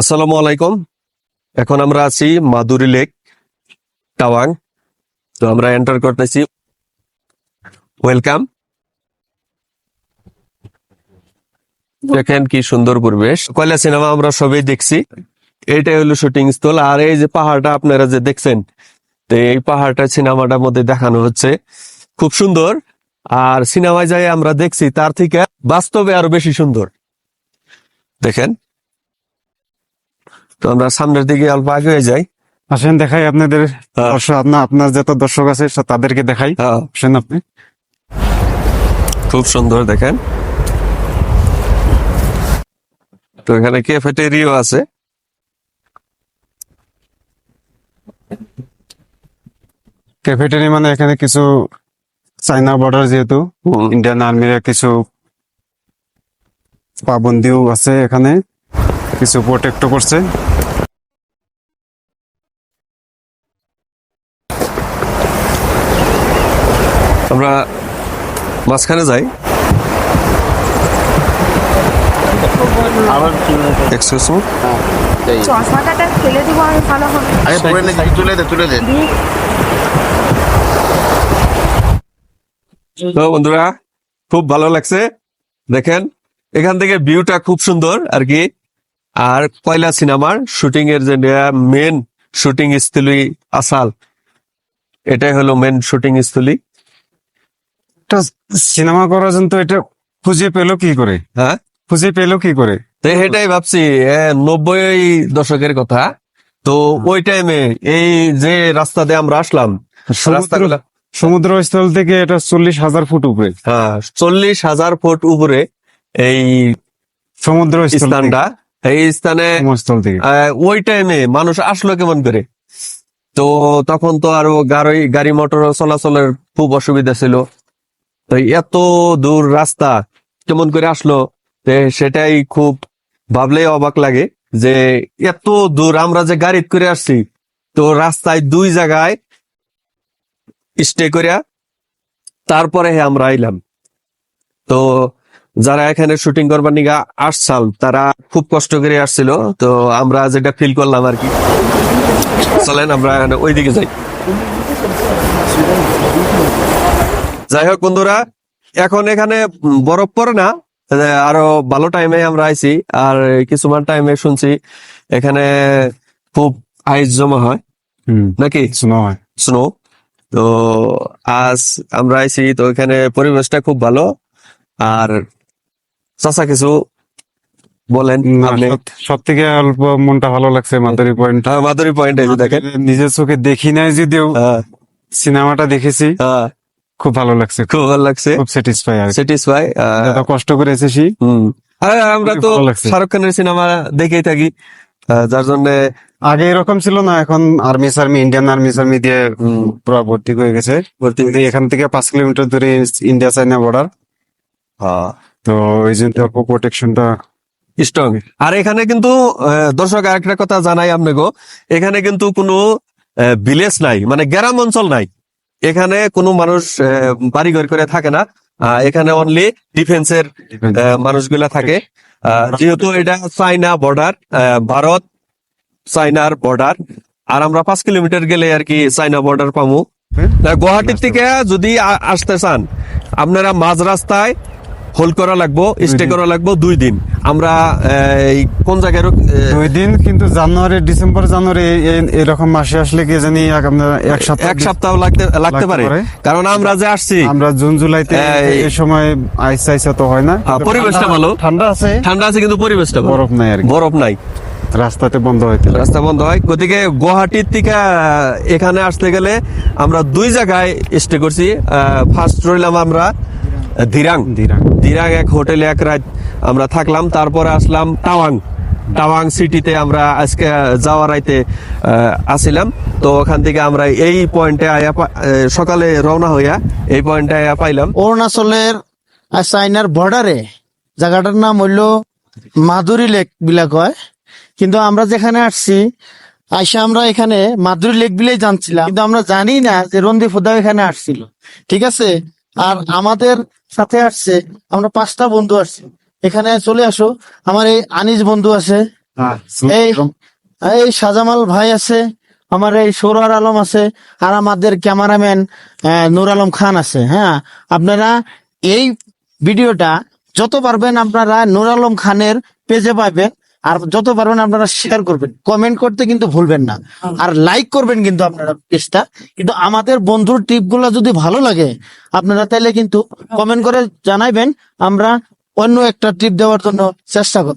আসসালামু আলাইকুম। এখন আমরা আছি মাদুরি লেক, টাওয়াং। তো আমরা এন্টার করতেছি। ওয়েলকাম। দেখেন কি সুন্দর পরিবেশ। কয়লা সিনেমা আমরা সবাই দেখছি। এইটাই হলো শুটিং স্থল। আর এই যে পাহাড়টা আপনারা যে দেখছেন, তো এই পাহাড়টা সিনেমাটার মধ্যে দেখানো হচ্ছে। খুব সুন্দর। আর সিনেমায় যাই আমরা দেখছি, তার থেকে বাস্তবে আরও বেশি সুন্দর। দেখেন। তো আমরা সামনের দিকে অল্প আগে হয়ে যাই। আসেন দেখাই আপনাদের হ্যাঁ। আপনার আপনার যত দর্শক আছে তাদেরকে দেখাই। হ্যাঁ। আসেন আপনি। খুব সুন্দর দেখেন। তো এখানে ক্যাফেটেরিয়াও আছে। ক্যাফেটেরি মানে এখানে কিছু চাইনা বর্ডার যেহেতু ইন্ডিয়ান আর্মির কিছু পাবন্দিও আছে এখানে। কিছু প্রোটেক্ট করছে। আমরা মাঝখানে যাই। এক্সকিউজ মি চশমাটা ফেলে দিব আমি ভালো হবে। আরে তুলে নে তুলে দে তুলে দে। তো বন্ধুরা খুব ভালো লাগছে। দেখেন এখান থেকে ভিউটা খুব সুন্দর আর কি। আর কয়লা সিনেমার শুটিং এর যে মেন শুটিং স্থলী আসাল এটাই হলো মেন শুটিং স্থলী। একটা সিনেমা করার জন্য তো এটা খুঁজে পেল কি করে? হ্যাঁ? খুঁজে পেল কি করে? তো এটাই ভাবছি নব্বই দশকের কথা। তো ওই টাইমে এই যে রাস্তা দিয়ে আমরা আসলাম সমুদ্র সমুদ্র স্থল থেকে এটা চল্লিশ হাজার ফুট উপরে। হ্যাঁ চল্লিশ হাজার ফুট উপরে এই সমুদ্র স্থানটা এই স্থানে ওই টাইমে মানুষ আসলো কেমন করে? তো তখন তো আরও গাড়ি গাড়ি মোটর চলাচলের খুব অসুবিধা ছিল। তো এত দূর রাস্তা কেমন করে আসলো? সেটাই খুব ভাবলেই অবাক লাগে যে এত দূর আমরা যে গাড়ি করে আসছি তো রাস্তায় দুই জায়গায় স্টে করিয়া তারপরে হে আমরা আইলাম। তো যারা এখানে শুটিং করবার নিগা আসছাল তারা খুব কষ্ট করে আসছিল। তো আমরা যেটা ফিল করলাম আর কি। চলেন আমরা এখন ওইদিকে যাই। যাই হোক বন্ধুরা এখন এখানে বরফ পড়ে না আরও ভালো টাইমে আমরা আইছি। আর কিছুমান টাইমে শুনছি এখানে খুব আইস জমা হয়। নাকি? স্নো তো আজ আমরা আইছি তো এখানে পরিবেশটা খুব ভালো। আর চাচা কিছু বলেন সব থেকে অল্প মনটা ভালো লাগছে মাদারি পয়েন্ট। হ্যাঁ, মাধুরী পয়েন্ট দেখেন। নিজের চোখে দেখি নাই যদিও হ্যাঁ, সিনেমাটা দেখেছি। হ্যাঁ, খুব ভালো লাগছে। খুব ভালো লাগছে। খুব স্যাটিসফাই আর স্যাটিসফাই কষ্ট করে এসেছি আমরা তো। শাহরুখ খানের সিনেমা দেখেই থাকি। যার জন্য আগে এরকম ছিল না এখন আর্মি সার্মি ইন্ডিয়ান আর্মি সার্মি দিয়ে পুরো ভর্তি হয়ে গেছে। ভর্তি এখান থেকে পাঁচ কিলোমিটার দূরে ইন্ডিয়া চাইনা বর্ডার হ্যাঁ, তো ওই জন্য প্রোটেকশনটা স্ট্রং আর এখানে কিন্তু দর্শক আরেকটা কথা জানাই আপনাকে। এখানে কিন্তু কোনো ভিলেজ নাই মানে গ্রাম অঞ্চল নাই। এখানে কোনো মানুষ বাড়িঘর করে থাকে না। এখানে অনলি ডিফেন্সের মানুষগুলা থাকে। যেহেতু এটা চাইনা বর্ডার ভারত চাইনার বর্ডার আর আমরা পাঁচ কিলোমিটার গেলে আর কি চাইনা বর্ডার পাবো তা গুয়াহাটির থেকে যদি আসতে চান আপনারা মাঝ রাস্তায় হোল্ড করা লাগবো স্টে করা লাগবো দুই দিন। আমরা এই কোন জায়গায় দুই দিন কিন্তু জানুয়ারি ডিসেম্বর জানুয়ারি এরকম মাসে আসলে কি জানি এক সপ্তাহ এক সপ্তাহ লাগতে লাগতে পারে। কারণ আমরা যে আসছি আমরা জুন জুলাইতে এই- সময় আইস আইসা তো হয় না। হ্যাঁ, পরিবেশটা ভালো। ঠান্ডা আছে। ঠান্ডা আছে কিন্তু পরিবেশটা বরফ নাই আর বরফ নাই। রাস্তাতে বন্ধ লাগে। রাস্তা বন্ধ হয়। গতিকে গুয়াহাটির থেকে এখানে আসতে গেলে আমরা দুই জায়গায় স্টে করছি। ফার্স্ট রইলাম আমরা দিরাং। দিরাং। এক হোটেলে এক রাত আমরা থাকলাম তারপরে আসলাম টাওয়াং। টাওয়াং সিটিতে আমরা আজকে যাওয়ার রাইতে আহ, আসিলাম। তো ওখান থেকে আমরা এই পয়েন্টে আয়া পা- সকালে রওনা হইয়া এই পয়েন্টে আয়া পাইলাম। অরুণাচলের আর চাইনার বর্ডারে জায়গাটার নাম হইল মাধুরী লেক বিলাক হয় কিন্তু আমরা যেখানে আসছি আইসা আমরা এখানে মাধুরী লেক বিলেই জানছিলাম। কিন্তু আমরা জানি না যে রন্দীপ হুদা এখানে আসছিল। ঠিক আছে? আর আমাদের সাথে আসছে আমরা পাঁচটা বন্ধু আসছি। এখানে চলে আসো আমার এই আনিস বন্ধু আছে এই এই সাজামাল ভাই আছে আমার এই সৌরার আলম আছে আর আমাদের ক্যামেরাম্যান নূর আলম খান আছে হ্যাঁ। আপনারা এই ভিডিওটা যত পারবেন আপনারা নূর আলম খানের পেজে পাবেন। আর যত পারবেন আপনারা শেয়ার করবেন। কমেন্ট করতে কিন্তু ভুলবেন না। আর লাইক করবেন কিন্তু আপনারা পেজটা। কিন্তু আমাদের বন্ধুর টিপ যদি ভালো লাগে আপনারা তাইলে কিন্তু কমেন্ট করে জানাইবেন। আমরা অন্য একটা টিপ দেওয়ার জন্য চেষ্টা করব।